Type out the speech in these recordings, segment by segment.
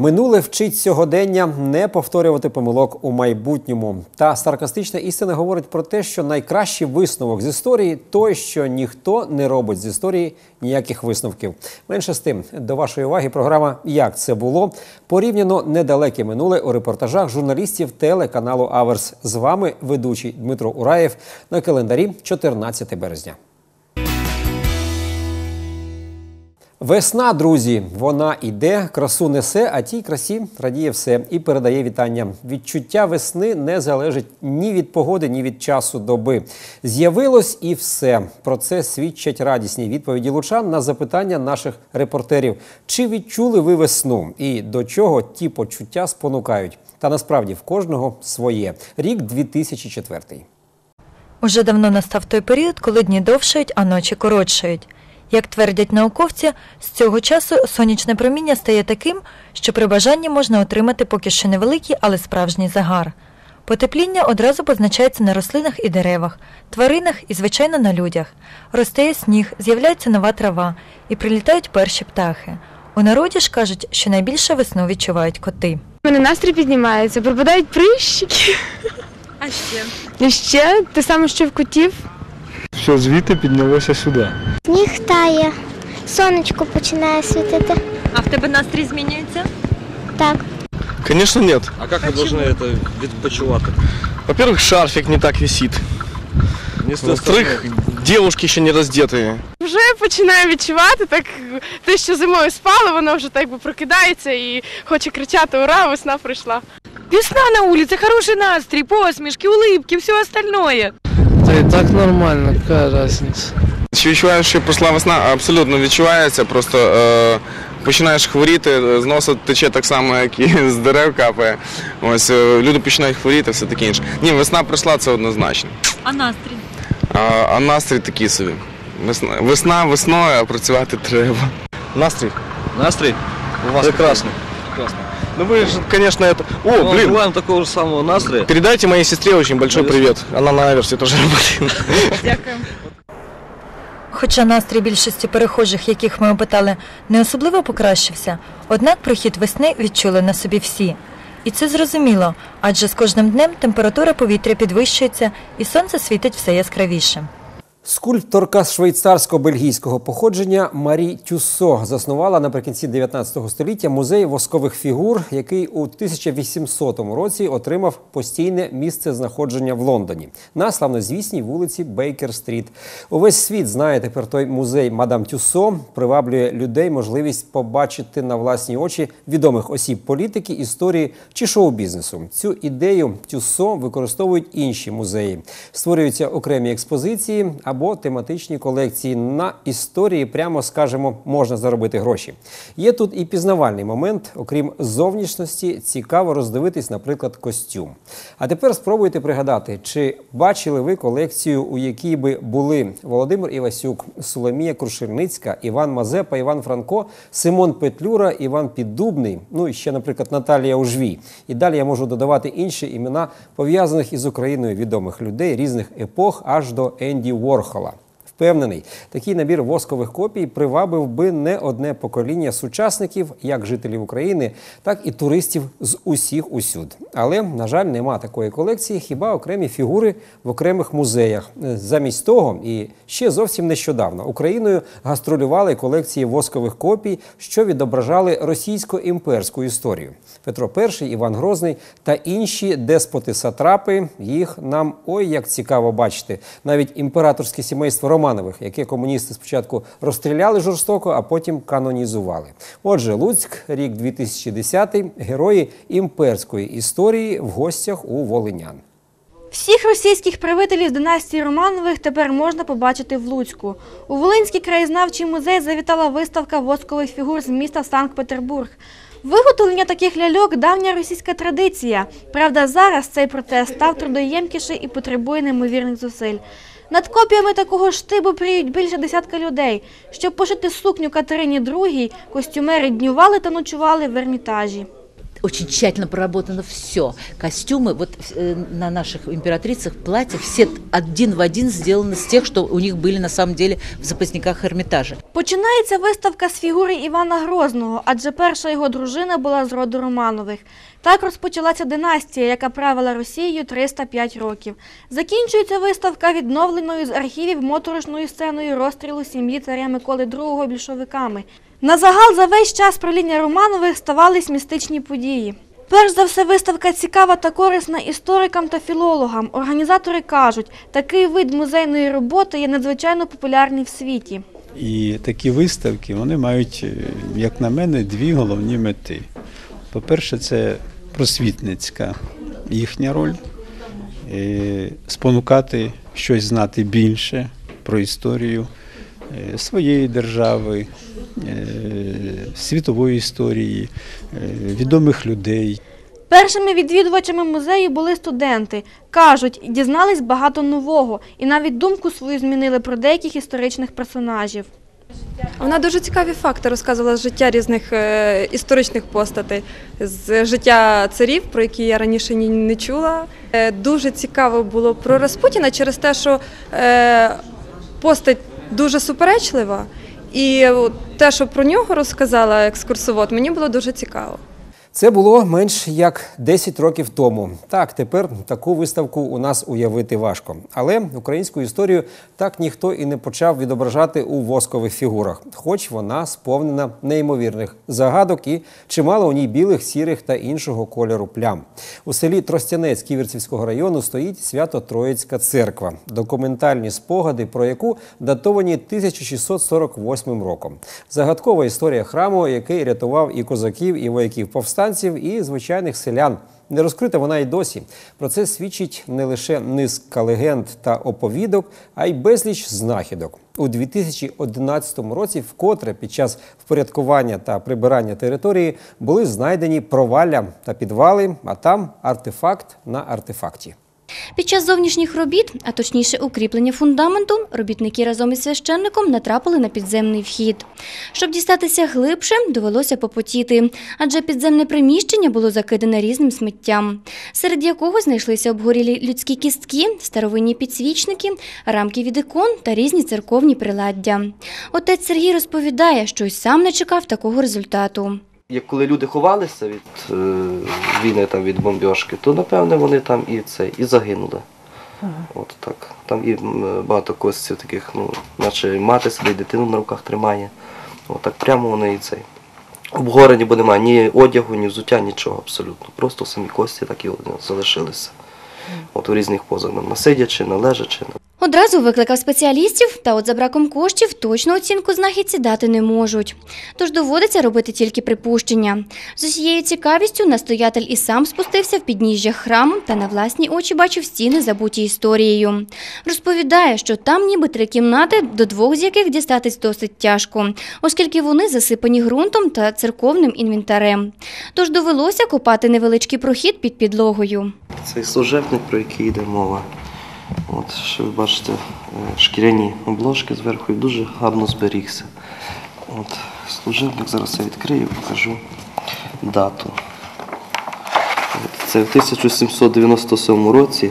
Минуле вчить сьогодення не повторювати помилок у майбутньому. Та саркастична істина говорить про те, що найкращий висновок з історії той, що ніхто не робить з історії ніяких висновків. Менше з тим, до вашої уваги, програма Як це було порівняно недалеке минуле у репортажах журналістів телеканалу Аверс. З вами ведучий Дмитро Ураєв на календарі 14 березня. Весна, друзі, вона іде, красу несе, а тій красі радіє все і передає вітання. Відчуття весни не залежить ні від погоди, ні від часу доби. З'явилось і все. Про це свідчать радісні відповіді лучан на запитання наших репортерів. Чи відчули ви весну і до чого ті почуття спонукають? Та насправді в кожного своє. Рік 2004. Уже давно настав той період, коли дні довшають, а ночі коротшають. Як твердять науковці, з цього часу сонячне проміння стає таким, що при бажанні можна отримати поки що невеликий, але справжній загар. Потепління одразу позначається на рослинах і деревах, тваринах і, звичайно, на людях. Ростає сніг, з'являється нова трава і прилітають перші птахи. У народі ж кажуть, що найбільше весну відчувають коти. У мене настрій піднімається, пропадають прищики. А ще І ще те саме, що в котів. Все звідти піднялося сюди. Сніг тає, сонечко починає світити. а в тебе настрій змінюється? Так. Конечно, нет. А как вы должны это відпочивати? Во-первых, шарфик не так висит. Не з тої Во-вторых, девушки еще не раздетые. Вже починаю відчувати так, те, що зимою спало, воно вже так би прокидається і хоче кричати Ура, весна прийшла. Весна на улице, хороший настрой, посмешки, улыбки, все остальное. Та і так нормально, яка разниця. Чи відчуваєш, що пройшла весна? Абсолютно відчувається. Просто е, починаєш хворіти, з носа тече так само, як і з дерев капає. Ось е, люди починають хворіти, все таке інше. Ні, весна прийшла, це однозначно. А настрій? А, а настрій такий собі. Весна, весна весною, а працювати треба. Настрій? Настрій? У вас Прекрасно. прекрасно. Ну вы же, конечно, это... О, О, блин, Желаем такого же самого настрія. передайте моей сестре очень большой привет. Она на Аверсе тоже работает. Хоча настрій більшості перехожих, яких ми опитали, не особливо покращився, однак прихід весни відчули на собі всі. І це зрозуміло, адже з кожним днем температура повітря підвищується і сонце світить все яскравіше. Скульпторка швейцарсько-бельгійського походження Марі Тюссо заснувала наприкінці 19 століття музей воскових фігур, який у 1800 році отримав постійне місце знаходження в Лондоні на славнозвісній вулиці Бейкер-стріт. Увесь світ знає тепер той музей Мадам Тюссо приваблює людей можливість побачити на власні очі відомих осіб політики, історії чи шоу-бізнесу. Цю ідею Тюссо використовують інші музеї. Створюються окремі експозиції або тематичні колекції на історії, прямо скажемо, можна заробити гроші. Є тут і пізнавальний момент, окрім зовнішності, цікаво роздивитись, наприклад, костюм. А тепер спробуйте пригадати, чи бачили ви колекцію, у якій би були Володимир Івасюк, Соломія Крушельницька, Іван Мазепа, Іван Франко, Симон Петлюра, Іван Піддубний, ну і ще, наприклад, Наталія Ужвій. І далі я можу додавати інші імена пов'язаних із Україною відомих людей різних епох аж до Енді Ворхола. Ворхола. Впевнений, такий набір воскових копій привабив би не одне покоління сучасників, як жителів України, так і туристів з усіх усюд. Але, на жаль, нема такої колекції, хіба окремі фігури в окремих музеях. Замість того, і ще зовсім нещодавно Україною гастролювали колекції воскових копій, що відображали російсько-імперську історію. Петро І, Іван Грозний та інші деспоти-сатрапи. Їх нам ой як цікаво бачити. Навіть імператорське сімейство Романових, яке комуністи спочатку розстріляли жорстоко, а потім канонізували. Отже, Луцьк, рік 2010, герої імперської історії в гостях у Волинян. Всіх російських правителів династії Романових тепер можна побачити в Луцьку. У Волинський краєзнавчий музей завітала виставка воскових фігур з міста Санкт-Петербург. Виготовлення таких ляльок – давня російська традиція. Правда, зараз цей процес став трудоємкіший і потребує неймовірних зусиль. Над копіями такого штибу пріють більше десятка людей. Щоб пошити сукню Катерині II, костюмери днювали та ночували в Ермітажі очень тщательно проработано все. Костюмы вот э, на наших императрицах, платьях, все один в один сделаны с тех, что у них были на самом деле в запасниках Эрмитажа. Починається виставка з фігури Івана Грозного, адже перша його дружина була з роду Романових. Так розпочалася династія, яка правила Росією 305 років. Закінчується виставка відновленою з архівів моторошною сценою розстрілу сім'ї царя Миколи II більшовиками. на загал за весь час правління Романових ставались містичні події. Перш за все, виставка цікава та корисна історикам та філологам. Організатори кажуть, такий вид музейної роботи є надзвичайно популярний в світі. І такі виставки вони мають, е, як на мене, дві головні мети. По-перше, це просвітницька їхня роль, е, спонукати щось знати більше про історію е, своєї держави, світової історії, е, відомих людей. Першими відвідувачами музею були студенти. Кажуть, дізнались багато нового і навіть думку свою змінили про деяких історичних персонажів. Вона дуже цікаві факти розказувала з життя різних е, історичних постатей, з життя царів, про які я раніше ні не чула. Е, дуже цікаво було про Распутіна через те, що е, постать дуже суперечлива, і те, що про нього розказала екскурсовод, мені було дуже цікаво. Це було менш як 10 років тому. Так, тепер таку виставку у нас уявити важко. Але українську історію так ніхто і не почав відображати у воскових фігурах, хоч вона сповнена неймовірних загадок і чимало у ній білих, сірих та іншого кольору плям. У селі Тростянець Ківерцівського району стоїть свято Троїцька церква, документальні спогади, про яку датовані 1648 роком. Загадкова історія храму, який рятував і козаків, і вояків повстанців, і звичайних селян. Не розкрита вона й досі. Про це свідчить не лише низка легенд та оповідок, а й безліч знахідок. У 2011 році вкотре під час впорядкування та прибирання території були знайдені провалля та підвали, а там артефакт на артефакті. Під час зовнішніх робіт, а точніше укріплення фундаменту, робітники разом із священником натрапили на підземний вхід. Щоб дістатися глибше, довелося попотіти, адже підземне приміщення було закидане різним сміттям, серед якого знайшлися обгорілі людські кістки, старовинні підсвічники, рамки від ікон та різні церковні приладдя. Отець Сергій розповідає, що й сам не чекав такого результату. Як коли люди ховалися від е, війни там від бомбьошки, то напевне вони там і це і загинули. От так. Там і багато костів таких, ну, наче мати сидить, дитину на руках тримає. От так прямо вони і цей. Обгорені, бо немає ні одягу, ні взуття, нічого абсолютно. Просто самі кості так і залишилися. От у різних позах, на сидячи, на лежачи. Одразу викликав спеціалістів, та от за браком коштів точну оцінку знахідці дати не можуть. Тож доводиться робити тільки припущення. З усією цікавістю настоятель і сам спустився в підніжжя храму та на власні очі бачив стіни, забуті історією. Розповідає, що там ніби три кімнати, до двох з яких дістатись досить тяжко, оскільки вони засипані ґрунтом та церковним інвентарем. Тож довелося копати невеличкий прохід під підлогою. Цей служебник, про який йде мова. От, що ви бачите, е, шкіряні обложки зверху і дуже гарно зберігся. От, служебник, зараз я відкрию, покажу дату. От, це в 1797 році.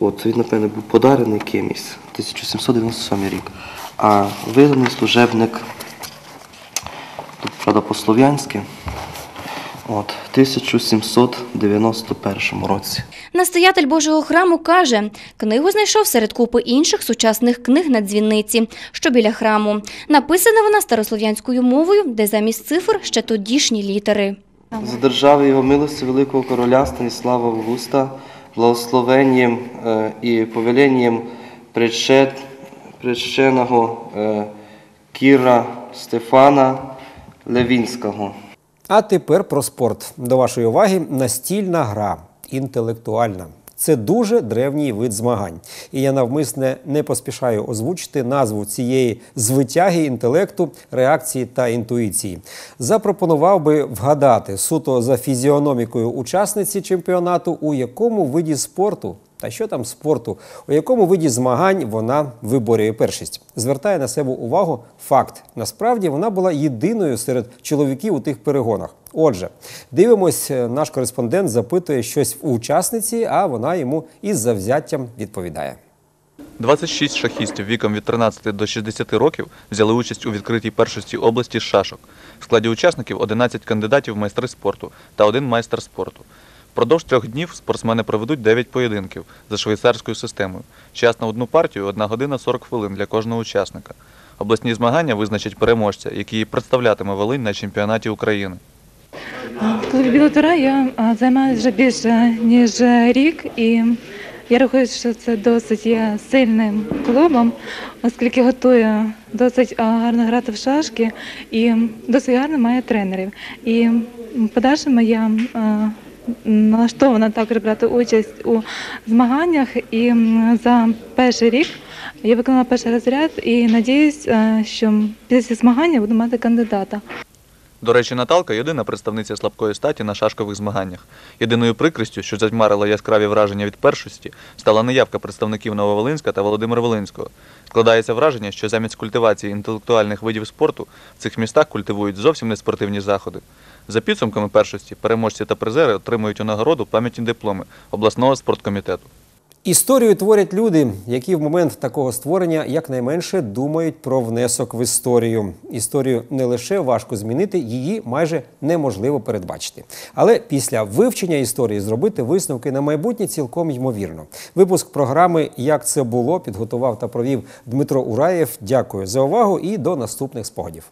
От, він, напевне, був подарений кимось, 1797 рік. А виданий служебник, тут, правда, по-слов'янськи, от, 1791 році. Настоятель Божого храму каже, книгу знайшов серед купи інших сучасних книг на дзвіниці, що біля храму. Написана вона старослов'янською мовою, де замість цифр ще тодішні літери. За держави його милості великого короля Станіслава Августа, благословенням е, і повеленням предшеного е, Кіра Стефана Левінського. А тепер про спорт. До вашої уваги настільна гра інтелектуальна. Це дуже древній вид змагань, і я навмисне не поспішаю озвучити назву цієї звитяги інтелекту, реакції та інтуїції. Запропонував би вгадати суто за фізіономікою учасниці чемпіонату, у якому виді спорту. Та що там спорту, у якому виді змагань вона виборює першість, звертає на себе увагу факт. Насправді вона була єдиною серед чоловіків у тих перегонах. Отже, дивимось, е, наш кореспондент запитує щось у учасниці, а вона йому із завзяттям відповідає. 26 шахістів віком від 13 до 60 років взяли участь у відкритій першості області шашок. В складі учасників 11 кандидатів в майстри спорту та один майстер спорту. Впродовж трьох днів спортсмени проведуть 9 поєдинків за швейцарською системою. Час на одну партію 1 година 40 хвилин для кожного учасника. Обласні змагання визначать переможця, який представлятиме Волинь на чемпіонаті України. В клубі Білотура я займаюся вже більше ніж рік, і я рахую, що це досить є сильним клубом, оскільки готує досить гарно грати в шашки і досить гарно має тренерів. І подальшому я а, налаштована також брати участь у змаганнях. І за перший рік я виконала перший розряд і надіюсь, що після змагання буду мати кандидата. До речі, Наталка єдина представниця слабкої статі на шашкових змаганнях. Єдиною прикрістю, що затьмарила яскраві враження від першості, стала неявка представників Нововолинська та Володимира Волинського. Складається враження, що замість культивації інтелектуальних видів спорту в цих містах культивують зовсім не спортивні заходи. За підсумками першості, переможці та призери отримують у нагороду пам'ятні дипломи обласного спорткомітету. Історію творять люди, які в момент такого створення якнайменше думають про внесок в історію. Історію не лише важко змінити, її майже неможливо передбачити. Але після вивчення історії зробити висновки на майбутнє цілком ймовірно. Випуск програми Як це було підготував та провів Дмитро Ураєв. Дякую за увагу і до наступних спогадів.